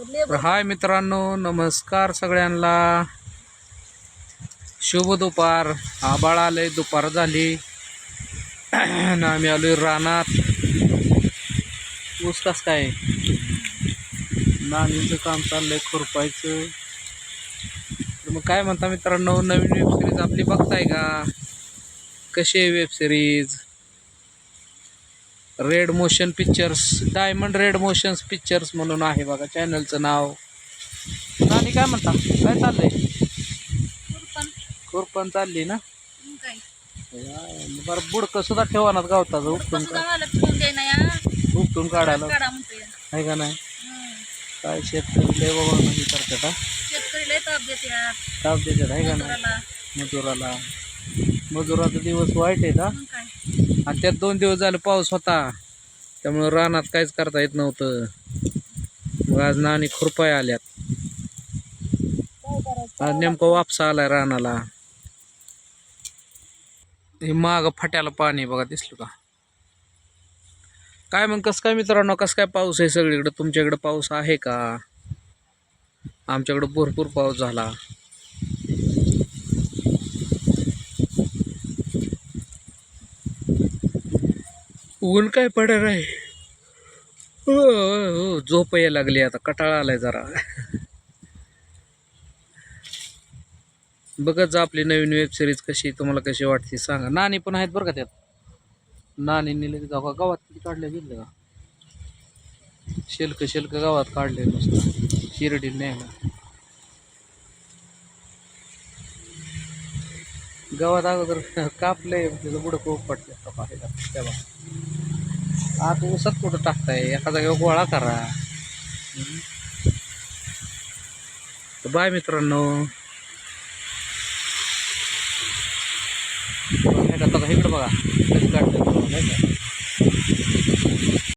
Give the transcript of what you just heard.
तर हाय मित्रांनो नमस्कार सगळ्यांना. शुभ दुपार. आबाळ आलंय दुपार झाली. आणि आम्ही आलोय रानात. ऊस कस काय? नाणीचं काम चाललंय खुरपायचं. तर मग काय म्हणता मित्रांनो नवीन वेब सिरीज आपली बघताय का? कशी आहे web series red motion pictures diamond red motions pictures म्हणून आहे बघा चॅनलचं नाव. आणि काय म्हणता? काय चाललंय? खुरपण. चालली ना? बरं बुडकं सुद्धा ठेवा ना गावताचं उपटून का- उपटून काढायला. आहे का नाही? काय शेतकरी लय बाबा नाही करतात ताप देतात आहे का नाही? मजुराला. मजुराचा दिवस वाईट आहेत हा? आणि त्यात दोन दिवस झाले पाऊस होता. त्यामुळं रानात काहीच करता येत नव्हतं. मग आज नाणी खुरपाय आल्यात. आज नेमकं वापसा आलाय रानाला. हे माग फाट्याला पाणी बघा दिसलं का? काय मग कसं काय मित्रांनो कसं काय पाऊस आहे सगळीकडं? तुमच्याकडं पाऊस आहे का? आमच्याकडं भरपूर पाऊस झाला. ऊन काय पडणार आहे? हो, हो, हो, झोप यायला लागली आता कटाळा आलाय जरा. बघत जा आपली नवीन वेब सिरीज कशी तुम्हाला कशी वाटते सांगा. नाणी पण आहेत बरं का त्यात. नाणी नेले गावा गावात किती काढले गेले का? शेल्क शेल्क गावात काढले नुसतं. शिर्डी ना गवत अगोदर कापलंय त्याचं बुडं खूप पडले कपायला तेव्हा. आत ऊसात कुठं टाकताय? एका जागेवर गोळा करा. तर बाय मित्रांनो. का इकडं बघा. कधी बघा, नाही का?